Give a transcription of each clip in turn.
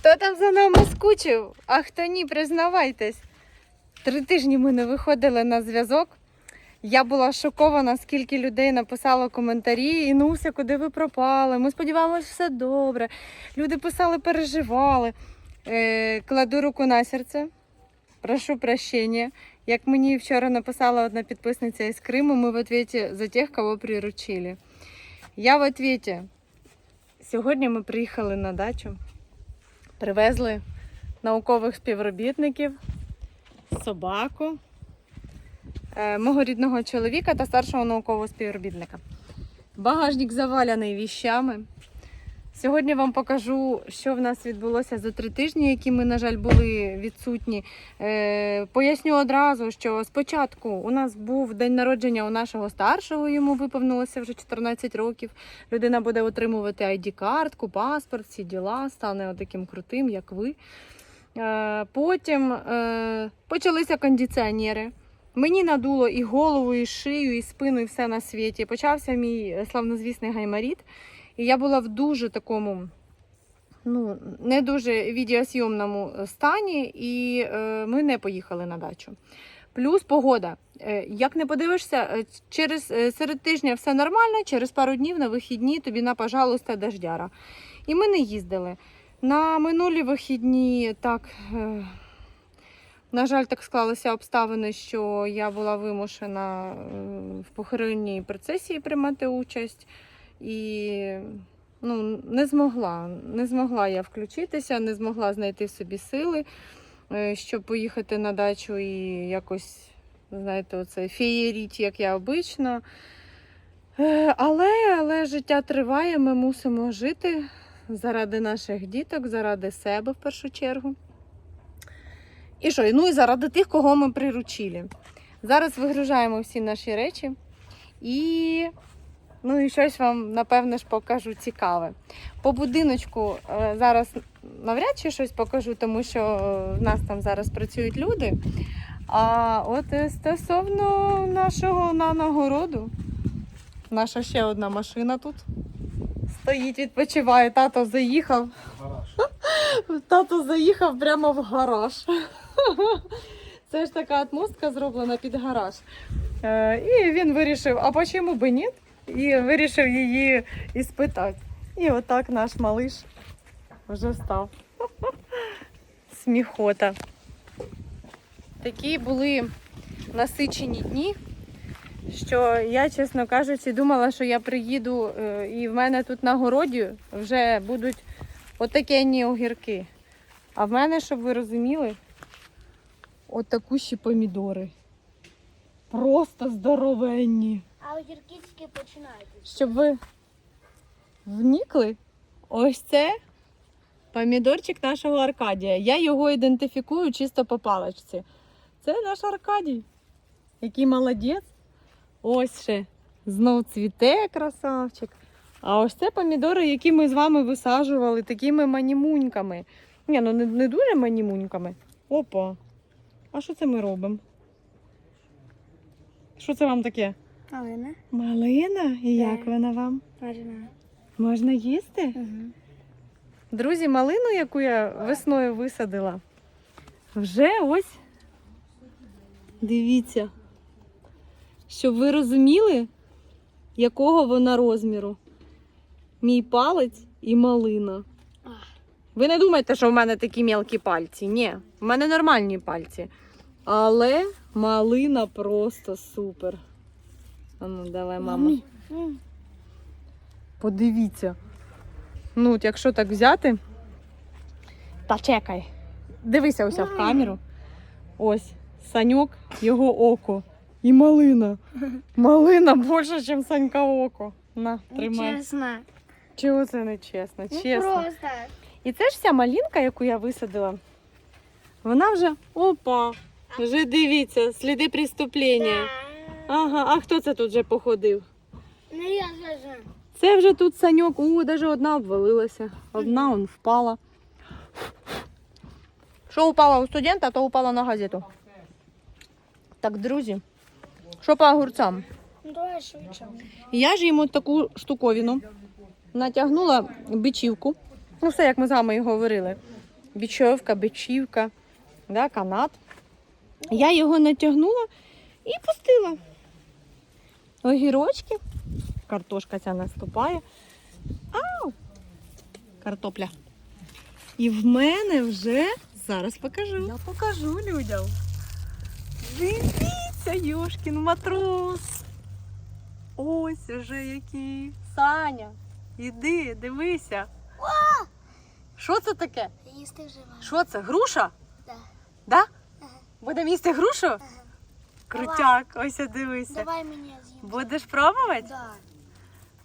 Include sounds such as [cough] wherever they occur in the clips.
Хто там за нами скучив? А хто ні, признавайтесь. Три тижні ми не виходили на зв'язок. Я була шокована, скільки людей написало коментарі. Інуся, куди ви пропали? Ми сподіваємось, все добре. Люди писали, переживали. Е, кладу руку на серце. Прошу прощення. Як мені вчора написала одна підписниця із Криму, ми в ответе за тих, кого приручили. Я в ответе. Сьогодні ми приїхали на дачу, привезли наукових співробітників, собаку, е, мого рідного чоловіка та старшого наукового співробітника. Багажник заваляний віщами. Сьогодні вам покажу, що в нас відбулося за три тижні, які ми, на жаль, були відсутні. Е, поясню одразу, що спочатку у нас був день народження у нашого старшого, йому виповнилося вже 14 років. Людина буде отримувати ID-картку, паспорт, всі діла, стане таким крутим, як ви. Е, потім е, почалися кондиціонери. Мені надуло і голову, і шию, і спину, і все на світі. Почався мій славнозвісний гайморіт. І я була в дуже такому, ну, не дуже відеосйомному стані, і е, ми не поїхали на дачу. Плюс погода. Е, як не подивишся, е, через е, серед тижня все нормально, через пару днів на вихідні тобі на, пожалуйста, дождяра. І ми не їздили. На минулі вихідні так. Е, на жаль, так склалися обставини, що я була вимушена е, в похоронній процесії приймати участь. І ну, не змогла. Не змогла я включитися, не змогла знайти в собі сили, е, щоб поїхати на дачу і якось, знаєте, оце феєріть, як я обично. Е, Але, але життя триває, ми мусимо жити заради наших діток, заради себе в першу чергу. І що? Ну і заради тих, кого ми приручили. Зараз вигружаємо всі наші речі і Ну і щось вам, напевне, ж покажу цікаве. По будиночку е, зараз навряд чи щось покажу, тому що е, в нас там зараз працюють люди. А от е, стосовно нашого наногороду, наша ще одна машина тут стоїть, відпочиває. Тато заїхав. Тато заїхав прямо в гараж. Це ж така атмостка зроблена під гараж. І він вирішив, а чому би ні? І вирішив її іспитати. І отак наш малиш вже став. [laughs] Сміхота. Такі були насичені дні, що я, чесно кажучи, думала, що я приїду е, і в мене тут на городі вже будуть отакенні огірки. А в мене, щоб ви розуміли, отакущі помідори. Просто здоровенні. А огірки тільки починають. Щоб ви вникли, ось це помідорчик нашого Аркадія. Я його ідентифікую чисто по паличці. Це наш Аркадій, який молодець. Ось ще знов цвіте красавчик. А ось це помідори, які ми з вами висаджували такими манімуньками. Ні, ну не, не дуже манімуньками. Опа. А що це ми робимо? Що це вам таке? Алина, Малина? І як вона вам? Марина. Можна їсти? Угу. Друзі, малину, яку я весною висадила, вже ось дивіться, щоб ви розуміли, якого вона розміру. Мій палець і малина. Ви не думайте, що в мене такі мелкі пальці. Ні, в мене нормальні пальці. Але малина просто супер. А ну, давай, мама. Подивіться. Ну, от якщо так взяти. Та чекай. Дивися ось в камеру. Ось Саньок, його око. І малина. Малина більше, ніж Санька око. На, тримай. Чесно. Чого це не чесно? Ну Чесно. просто. І це ж вся малинка, яку я висадила. Вона вже. Опа! Вже дивіться, сліди преступлення. Ага, а хто це тут вже походив? Ну я вже. Це вже тут саньок. У, навіть одна обвалилася. Одна он впала. Що упала у студента, то упала на газету. Так, друзі, що по огурцям? Ну. Я ж йому таку штуковину натягнула бичівку. Ну, все, як ми з вами і говорили. бічовка, бичівка, да, канат. Я його натягнула і пустила. Огірочки. Картошка ця наступає. Ау! Картопля. І в мене вже зараз покажу. Я покажу людям. Дивіться, Йошкін матрос. Ось уже який. Саня, іди, дивися. Що це таке? Їсти вже. Що це? Груша? Да. Да? Ага. Будемо їсти грушу? Крутяк, ось дивися. Давай мені з'їм. Будеш пробувати? Да.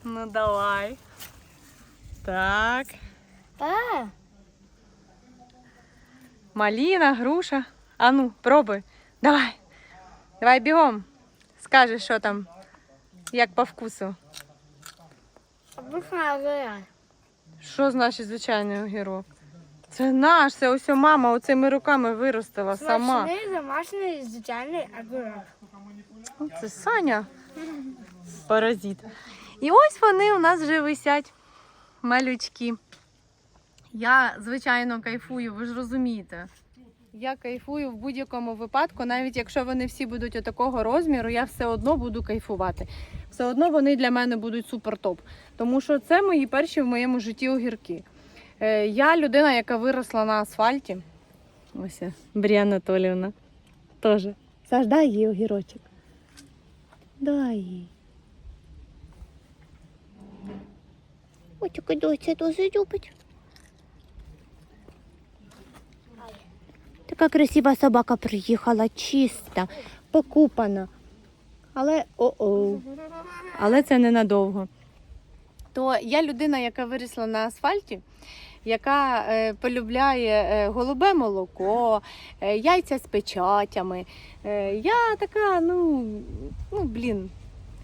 Ну давай. Так. А, Маліна, груша. А ну, пробуй. Давай. Давай бігом. Скажи, що там, як по вкусу. гора. Що значить звичайний огірок? Це наш, це ось мама оцими руками виростила сама. Смачний домашній звичайний огурок. Це Саня. Паразит. І ось вони у нас вже висять. Малючки. Я, звичайно, кайфую, ви ж розумієте. Я кайфую в будь-якому випадку, навіть якщо вони всі будуть отакого розміру, я все одно буду кайфувати. Все одно вони для мене будуть супер топ. Тому що це мої перші в моєму житті огірки. Е, Я людина, яка виросла на асфальті. Ось я, Брія Анатоліївна. Теж. Саш, дай їй огірочок. Дай їй. Ой, тільки доця дуже любить. Така красива собака приїхала, чиста, покупана. Але о-о. Але це ненадовго. То я людина, яка виросла на асфальті, яка е, полюбляє е, голубе молоко, е, яйця з печатями. Я така, ну, ну блін,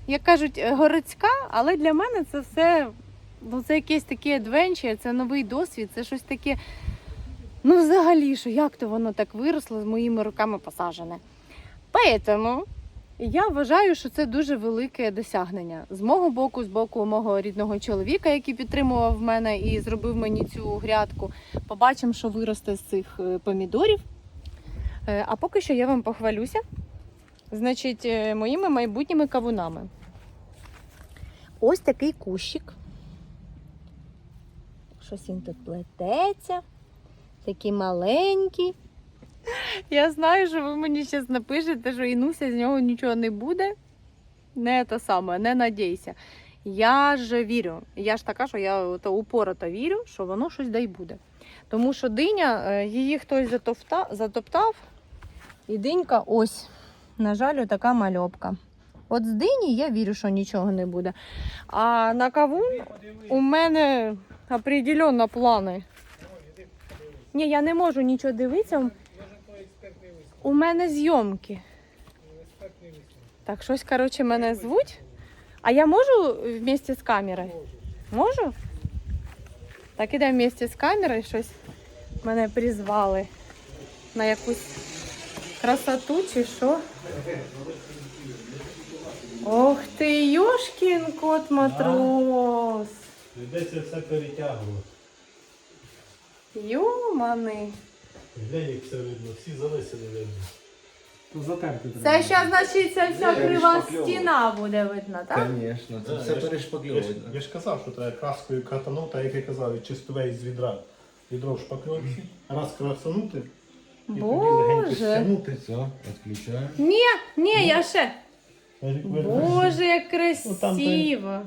як кажуть, городська, але для мене це все ну, це якесь таке адвенчер, це новий досвід, це щось таке. Ну, взагалі, що як то воно так виросло з моїми руками посаджене. Поэтому я вважаю, що це дуже велике досягнення з мого боку, з боку мого рідного чоловіка, який підтримував мене і зробив мені цю грядку. Побачимо, що виросте з цих е, помідорів. Е, А поки що я вам похвалюся. Значить, е, моїми майбутніми кавунами. Ось такий кущик. Щось він тут плететься. Такі маленькі. [laughs] Я знаю, що ви мені зараз напишете, що Інуся з нього нічого не буде. Не те саме, не надійся. Я ж вірю. Я ж така, що я ото упорото вірю, що воно щось дай буде. Тому що диня, е, її хтось затоптав, і динька ось, на жаль, така мальопка. От з дині я вірю, що нічого не буде. А на кавун у мене определенно плани. Ні, я не можу нічого дивитися. У мене зйомки. Так, щось, коротше, мене звуть. А я можу вместе з камерою? Можу? Так, ідемо вместе з камерою, щось мене призвали на якусь красоту чи що. Ох ти, Йошкін кот матрос. Прийдеться все перетягувати. Йомани. Глянь, як все видно, всі залисини видно. Ну, затерти Це ще, значить, ця вся Я крива стіна буде видно, так? Звісно, це Да, все я ж- Я ж, перешпакльовано. я ж казав, що треба краскою катанути, як я казав, чисто весь з відра. Відро в шпакльовці, раз красанути і тоді легенько Боже. стягнути. Все, відключаємо. Ні, ні, я ще. Як ви- Боже, як Ну, там красиво.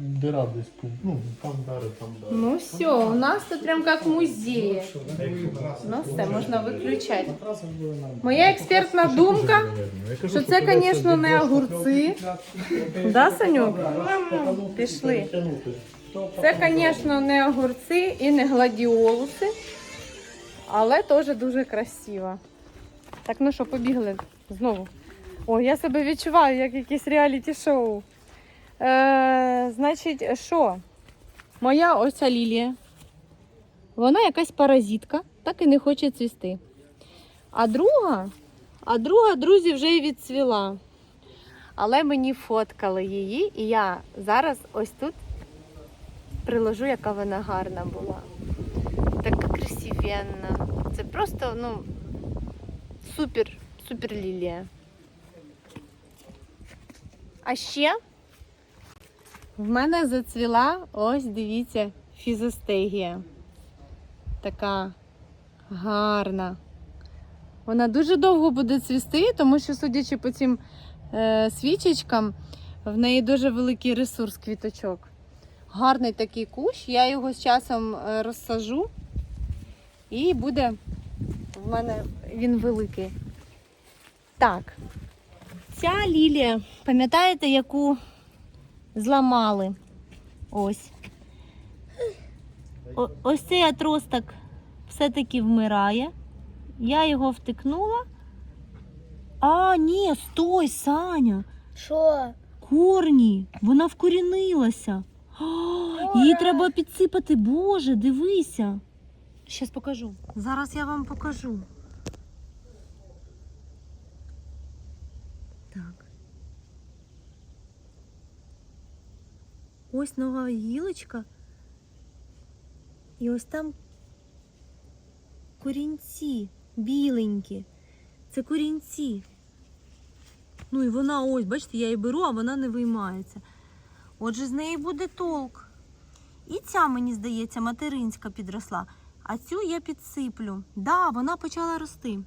Десь, пу- ну, там дари, там дари. Ну все, у нас тут прям музей. Якщо Ну все, можна виключати. Моя експертна думка, що це, звісно, не огурці. Да, Санюк? Пішли. Це, звісно, не огурці і не гладіолуси, але теж дуже красиво. Так, ну що, побігли знову. О, я себе відчуваю, як якесь реаліті-шоу. Е, значить, що? Моя оця лілія. Вона якась паразитка, так і не хоче цвісти. А друга, а друга, друзі, вже і відцвіла. Але мені фоткали її, і я зараз ось тут приложу, яка вона гарна була. Така обалденно. Це просто, ну, супер, супер лілія. А ще в мене зацвіла, ось дивіться, фізостегія. Така гарна. Вона дуже довго буде цвісти, тому що, судячи по цим е, свічечкам, в неї дуже великий ресурс квіточок. Гарний такий кущ, я його з часом е, розсажу, і буде в мене він великий. Так, ця лілія, пам'ятаєте, яку зламали? Ось. О- ось цей отросток все-таки вмирає. Я його втикнула. А, ні, стой, Саня. Що? Корні, вона вкорінилася. Її треба підсипати. Боже, дивися. Щас покажу. Зараз я вам покажу. Ось нова гілочка. І ось там корінці біленькі. Це корінці. Ну і вона ось, бачите, я її беру, а вона не виймається. Отже, з неї буде толк. І ця, мені здається, материнська підросла. А цю я підсиплю. Да, вона почала рости.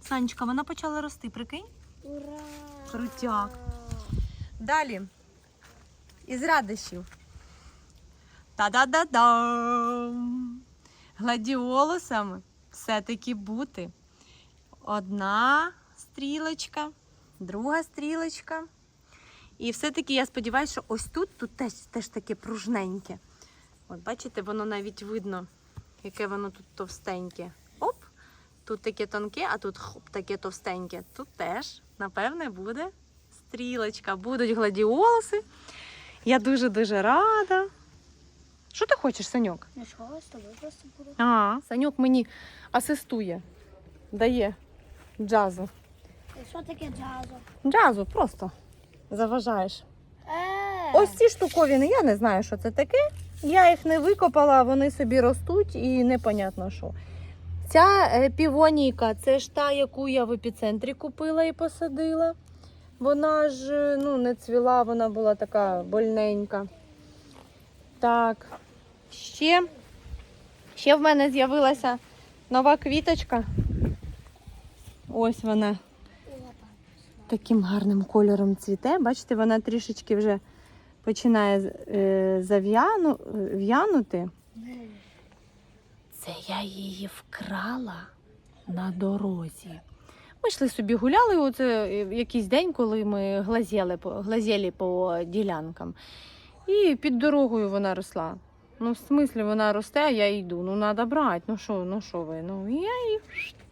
Санечка, вона почала рости, прикинь? Ура! Крутяк. Далі. Із радощів. Та-да-да-дам! Гладіолусами все-таки бути. Одна стрілочка, друга стрілочка. І все-таки я сподіваюся, що ось тут, тут теж, теж таке пружненьке. От бачите, воно навіть видно, яке воно тут товстеньке. Оп! Тут таке тонке, а тут хоп, таке товстеньке. Тут теж, напевне, буде стрілочка. Будуть гладіолуси. Я дуже-дуже рада. Що ти хочеш, Саньок? Нічого, з тобою просто буду. А, Саньок мені асистує, дає джазу. І Що таке джазо? Джазу просто заважаєш. Е, Ось ці штуковини, я не знаю, що це таке. Я їх не викопала, вони собі ростуть і непонятно що. Ця е, півонійка це ж та, яку я в епіцентрі купила і посадила. Вона ж е, ну, не цвіла, вона була така больненька. Так, ще, ще в мене з'явилася нова квіточка. Ось вона таким гарним кольором цвіте. Бачите, вона трішечки вже починає е, зав'яну, е. Це я її вкрала на дорозі. Ми йшли собі гуляли оце е, якийсь день, коли ми глазіли глазіли по ділянкам. І під дорогою вона росла. Ну, в смислі, вона росте, а я йду. Ну, треба брати. Ну що, ну що ви? Ну, я її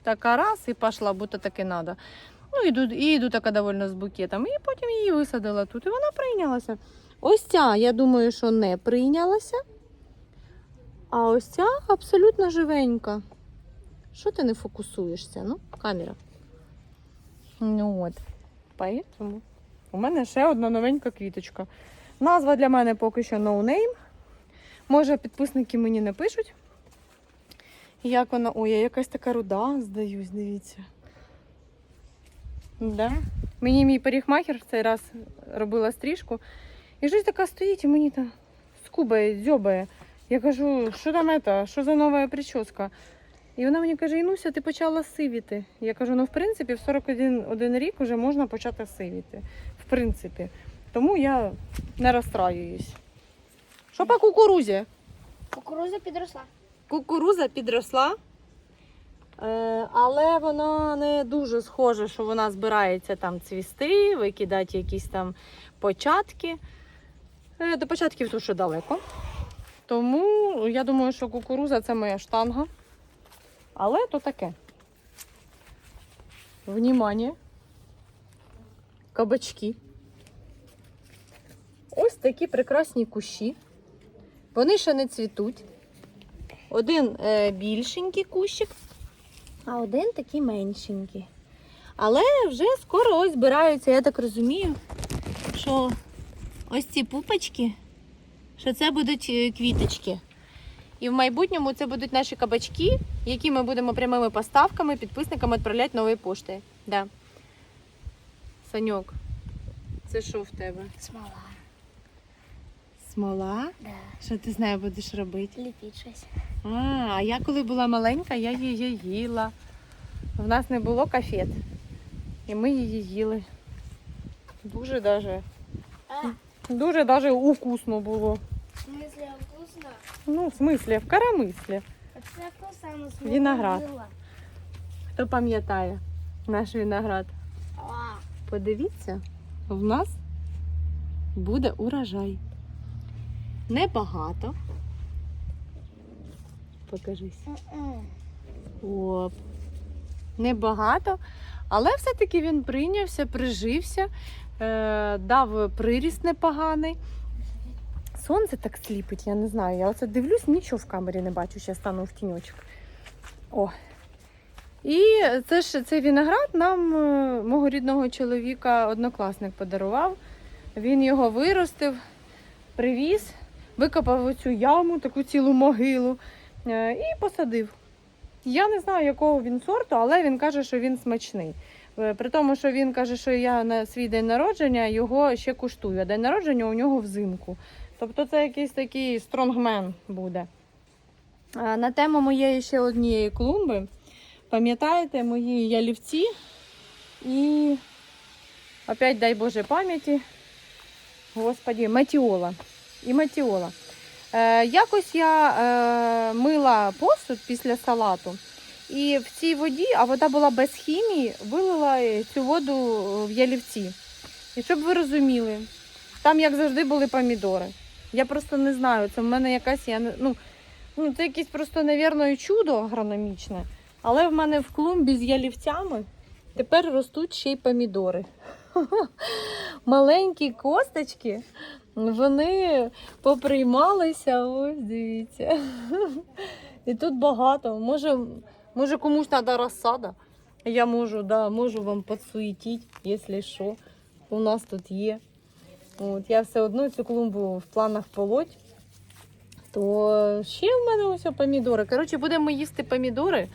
така раз і пішла, будто таки треба. Ну, іду, і йду така довольно з букетом. І потім її висадила тут, і вона прийнялася. Ось ця, я думаю, що не прийнялася. А ось ця абсолютно живенька. Що ти не фокусуєшся? Ну, камера. Ну от. Поэтому у мене ще одна новенька квіточка. Назва для мене поки що no name. Може, підписники мені не пишуть. Як вона. Ой, я якась така руда, здаюсь, дивіться. Да. Мені мій парикмахер в цей раз робила стрижку. І щось така стоїть і мені там скубає, дзьобає. Я кажу, що там это, що за нова прическа? І вона мені каже: Інуся, ти почала сивіти. Я кажу, ну в принципі, в 41 один рік вже можна почати сивіти. В принципі. Тому я не розстраююсь. Що по кукурузі? Кукуруза підросла. Кукуруза підросла, е, але вона не дуже схоже, що вона збирається там цвісти, викидати якісь там початки. Е, До початків тут ще далеко. Тому я думаю, що кукуруза це моя штанга. Але то таке. Внімання. Кабачки. Ось такі прекрасні кущі. Вони ще не цвітуть. Один е, більшенький кущик, а один такий меншенький. Але вже скоро ось збираються, я так розумію, що ось ці пупочки, що це будуть е, квіточки. І в майбутньому це будуть наші кабачки, які ми будемо прямими поставками підписникам відправляти нової пошти. Да. Саньок, це що в тебе? Смола. Смола? Да. Що ти з нею будеш робити? Ліпіть щось. А, а я коли була маленька, я її їла. В нас не було кафет. І ми її їли. Дуже даже, А, дуже даже укусно було. в смысле вкусно? Ну, в смислі, в карамислі. Виноград. Хто пам'ятає наш виноград? Подивіться, в нас буде урожай. Небагато. Покажись. Оп. Небагато, але все-таки він прийнявся, прижився, е, дав приріст непоганий. Сонце так сліпить, я не знаю. Я оце дивлюсь, нічого в камері не бачу, ще стану в тіньочок. О. І це ж цей виноград нам е, мого рідного чоловіка однокласник подарував. Він його виростив, привіз, викопав оцю яму, таку цілу могилу е, і посадив. Я не знаю, якого він сорту, але він каже, що він смачний. Е, При тому, що він каже, що я на свій день народження його ще куштую. А день народження у нього взимку. Тобто це якийсь такий стронгмен буде. На тему моєї ще однієї клумби. Пам'ятаєте мої ялівці і опять дай Боже пам'яті. Господі, матіола. І матіола. Е, якось я е, мила посуд після салату. І в цій воді, а вода була без хімії, вилила цю воду в ялівці. І щоб ви розуміли, там, як завжди, були помідори. Я просто не знаю, це в мене якась, я не, ну, ну, це якесь просто, навірно, чудо агрономічне. Але в мене в клумбі з ялівцями тепер ростуть ще й помідори. [laughs] Маленькі косточки, вони поприймалися, ось дивіться. [laughs] І тут багато. Може, може комусь треба розсада. Я можу, да, можу вам підсуетити, якщо що. У нас тут є. От, я все одно цю клумбу в планах полоть. То ще в мене ось помідори. Коротше, будемо їсти помідори.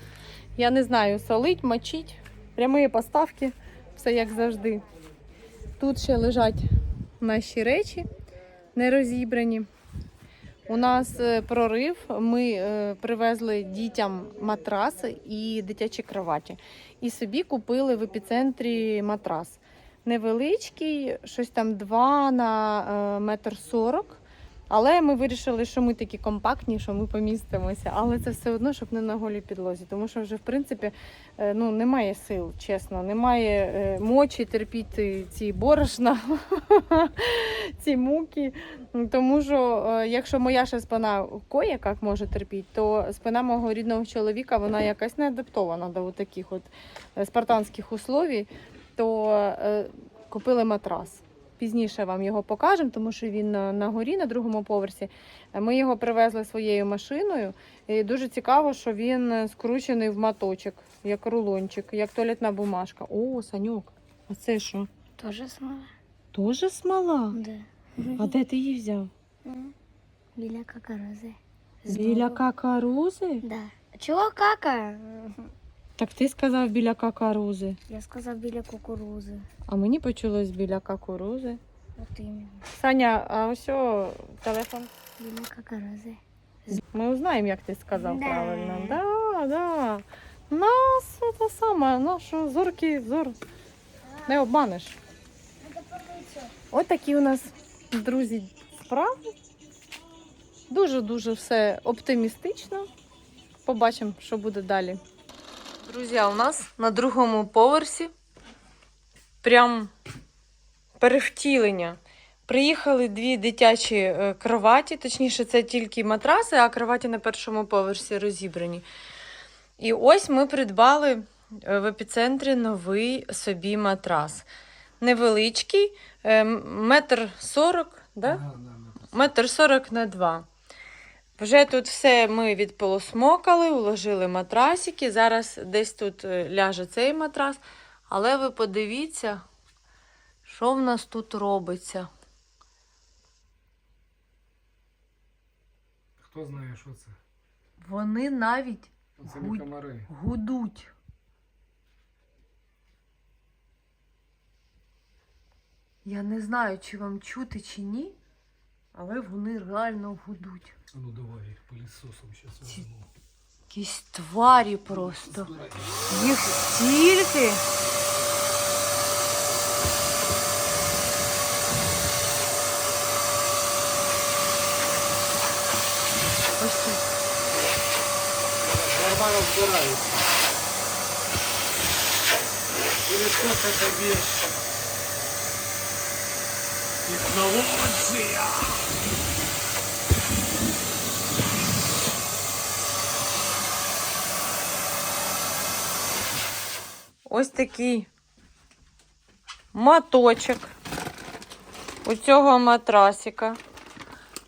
Я не знаю, солить, мочить. Прямі поставки, все як завжди. Тут ще лежать наші речі не розібрані. У нас е, прорив. Ми е, привезли дітям матраси і дитячі кроваті. І собі купили в епіцентрі матрас. Невеличкий, щось там 2 на е, метр 40. Але ми вирішили, що ми такі компактні, що ми помістимося. Але це все одно, щоб не на голій підлозі. Тому що вже, в принципі, е, ну, немає сил, чесно. Немає е, мочі терпіти ці борошна, [laughs] ці муки. Тому що якщо моя ще спина кое як може терпіти, то спина мого рідного чоловіка вона якась не адаптована до таких от спартанських условій, то е, купили матрас. Пізніше вам його покажемо, тому що він на, на горі на другому поверсі. Ми його привезли своєю машиною. І дуже цікаво, що він скручений в маточок, як рулончик, як туалетна бумажка. О, Санюк, а це що? Тоже смола? Тоже смола? Да. А де ти її взяв? Біля какарози. Біля какарузи? Да. Чого кака? Так ти сказав біля какарузи. Я сказав біля кукурузи. А мені почулось біля какурузи. От іменно. Саня, а ось о, телефон. Біля какарози. Ми узнаємо, як ти сказав Да. правильно. Да, да. Нас це саме, нашу зоркий взор. Не обманеш. Ось такі у нас, друзі, справи. Дуже-дуже все оптимістично. Побачимо, що буде далі. Друзі, у нас на другому поверсі прям перевтілення. Приїхали дві дитячі е, кроваті, точніше, це тільки матраси, а кроваті на першому поверсі розібрані. І ось ми придбали е, в епіцентрі новий собі матрас. Невеличкий, е, метр сорок, да? метр сорок на два. Вже тут все ми відполосмокали, уложили матрасики. Зараз десь тут е, ляже цей матрас. Але ви подивіться, що в нас тут робиться. Хто знає, що це? Вони навіть Це комари. гудуть. Я не знаю, чи вам чути, чи ні, але вони реально гудуть. А ну давай їх пилісосом зараз Ці- візьму. Якісь тварі просто. Їх стільки. Ось тут. Нормально збираються. Пилісос це вещь. Технологія. Ось такий моточок у цього матрасика.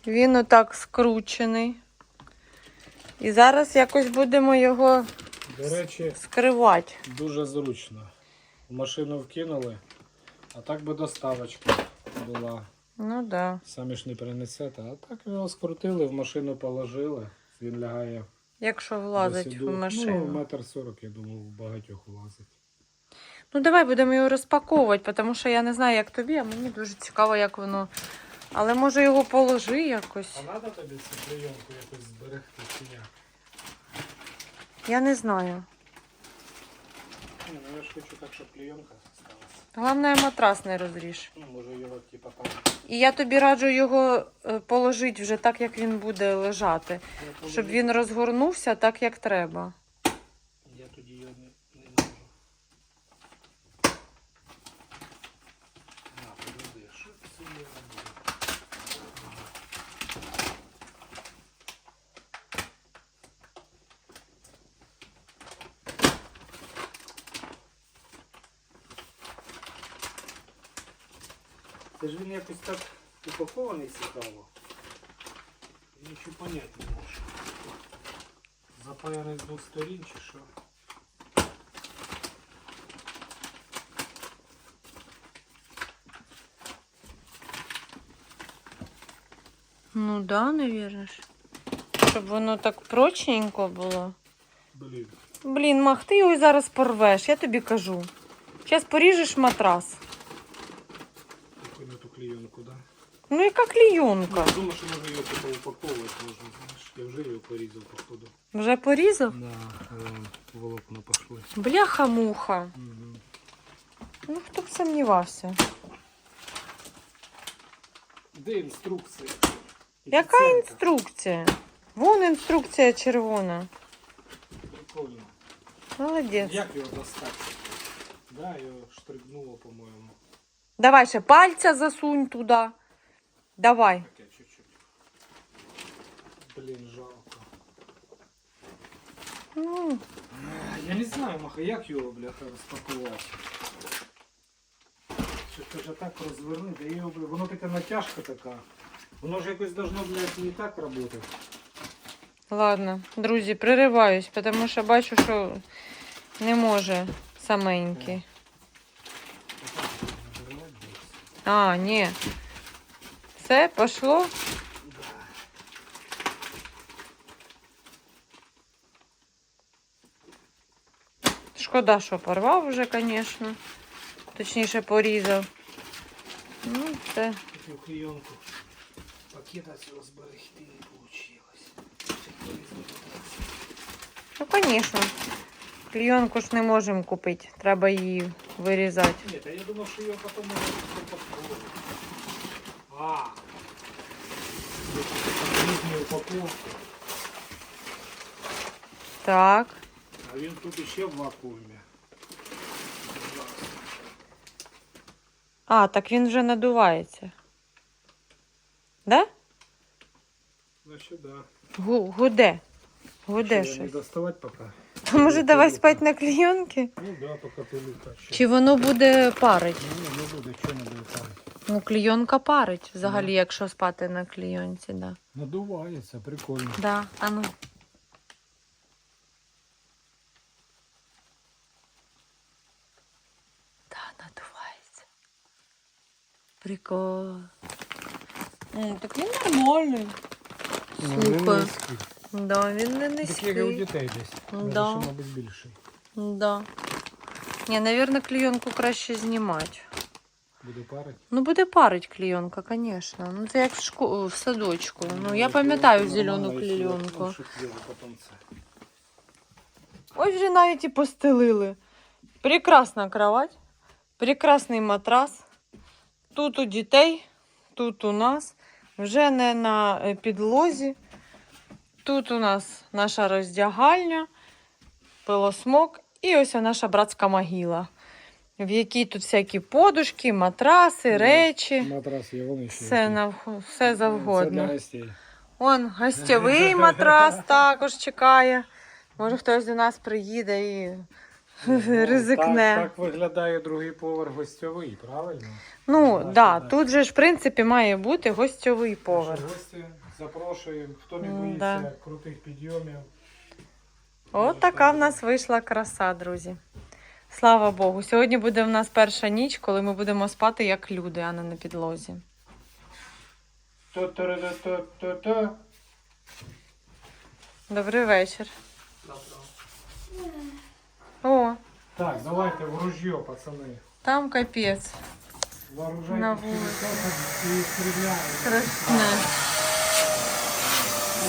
Він отак скручений. І зараз якось будемо його До речі, скривати. дуже зручно. В машину вкинули, а так би доставочка була. Ну так. Да. Самі ж не принесете. А так його скрутили, в машину положили. Він лягає Якщо влазить в Ну, машину. метр сорок, я думаю, в багатьох влазить. Ну, давай будемо його розпаковувати, тому що я не знаю, як тобі, а мені дуже цікаво, як воно. Але може його положи якось. А треба тобі цю клейонку якось зберегти чи як? Я не знаю. Ні, ну я ж хочу так, щоб клейонка залишилася. Головне, матрас не розріж. Ну, може його типа там. І я тобі раджу його е, положити вже так, як він буде лежати. Щоб він розгорнувся так, як треба. Я тоді його не, не можу. На, подожди, що це я роблю? Це ж він якось так упакований цікаво. Я ще понять не можу. Запаяний з двох сторін чи що? Ну да, навірно. Щоб воно так прочненько було. Блін. Блін, мах, ти його зараз порвеш, я тобі кажу. Зараз поріжеш матрас. Таку на ту клейонку, да? Ну яка клійонка? Я думаю, що може його типу упаковувати можна, знаєш. Я вже його порізав, походу. Вже порізав? Да, волокна пошли. Бляха-муха. Угу. Ну хто б сумнівався. Де інструкція? Яка інструкція? Вон інструкція червона. Прикольно. Молодець. Як його достати? Да, його штригнуло, по-моєму. Давай ще пальця засунь туди. Давай. Блін, жалко. Ну, Я не знаю, Маха, як його, бляха, розпакувати. Що це вже так розвернути, я його, бля, воно така натяжка така. Воно ж якось должно, блядь, не так працювати. ладно, друзі, пририваюсь, тому що бачу, що не може саменький. А, ні. Все, пошло. Шкода, що порвав вже, звісно. Точніше, порізав. Ну, це. Таку клейонку пакета цього зберегти не вийшло. Ну, звісно. Клейонку ж не можемо купити. Треба її вирізати. Ні, та я думав, що його потім можна попробувати. А. Різні упаковки. Так. А він тут ще в вакуумі. А, так він вже надувається. Да? Значить, да. Гу- Гуде. Гуде Що, я Не доставати поки? То може давай спати на клейонки? Ну да, поки пилюка. ще. Чи воно буде парить? Ні, не буде, що не буде там. Ну, клейонка парить взагалі, якщо спати на клейонці, да. Надувається, прикольно. Да, а ну. Да, надувається. Прикол. М, так він нормальний. Ну, Слухай. Да, він не Так як і у низький. дітей десь. Да. Навіть, мабуть, більший. Да. Ні, навірно, клійонку краще знімати. Буде парить. Ну, буде парить клійонка, звісно. Ну, це як в, шко... в садочку. Ну, я пам'ятаю зелену клійонку. Ось вже навіть і постелили. Прекрасна кровать, прекрасний матрас. Тут у дітей, тут у нас. Вже не на е, підлозі. Тут у нас наша роздягальня, пилосмок і ось наша братська могила, в якій тут всякі подушки, матраси, речі. Матрас є, вони ще. Все, навх- все завгодно. Це для. Он гостьовий [laughs] матрас також чекає. Може хтось до нас приїде і [laughs] ризикне. Так, так виглядає другий поверх гостьовий, правильно? Ну, Так, да, тут же ж, в принципі, має бути гостьовий поверх. Гості запрошуємо, хто не боїться да. крутих підйомів. От така в нас вийшла краса, друзі. Слава Богу. Сьогодні буде в нас перша ніч, коли ми будемо спати як люди, а не на підлозі. Добрий вечір. О, Так, давайте в ружье, пацани. там капець. На вулиці. Страшне.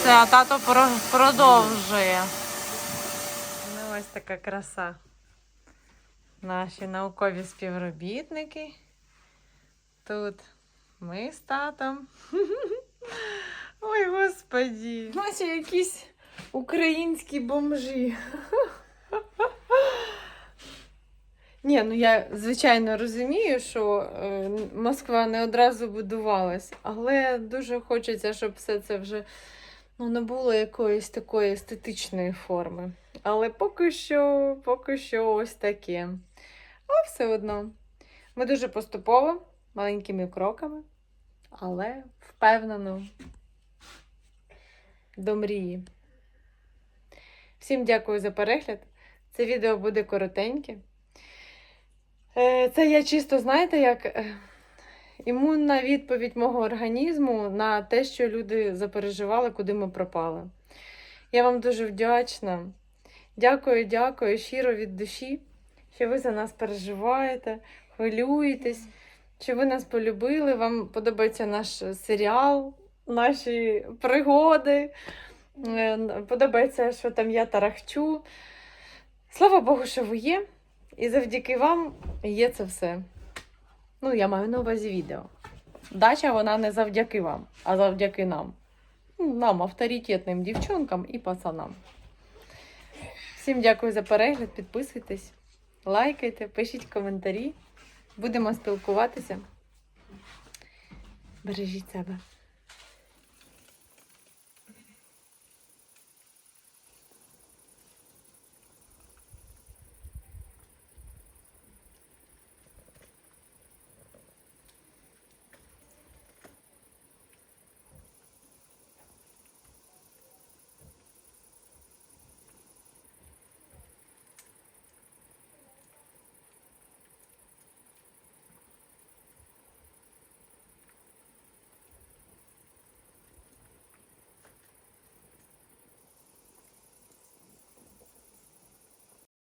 Все, а тато продовжує. Ну, ось така краса. Наші наукові співробітники. Тут ми з татом. [laughs] Ой, господі. Наче якісь українські бомжі. [laughs] Ні, ну я звичайно розумію, що е, Москва не одразу будувалась, але дуже хочеться, щоб все це вже ну, не було якоїсь такої естетичної форми. Але поки що, поки що ось таке. Але все одно. Ми дуже поступово, маленькими кроками, але впевнено до мрії. Всім дякую за перегляд. Це відео буде коротеньке. Е, Це я чисто, знаєте, як е, імунна відповідь мого організму на те, що люди запереживали, куди ми пропали. Я вам дуже вдячна. Дякую, дякую щиро від душі, що ви за нас переживаєте, хвилюєтесь, що ви нас полюбили. Вам подобається наш серіал, наші пригоди. Е, Подобається, що там я тарахчу. Слава Богу, що ви є. І завдяки вам є це все. Ну, я маю на увазі відео. Дача вона не завдяки вам, а завдяки нам. Ну, Нам, авторитетним дівчонкам і пацанам. Всім дякую за перегляд. Підписуйтесь, лайкайте, пишіть коментарі. Будемо спілкуватися. Бережіть себе.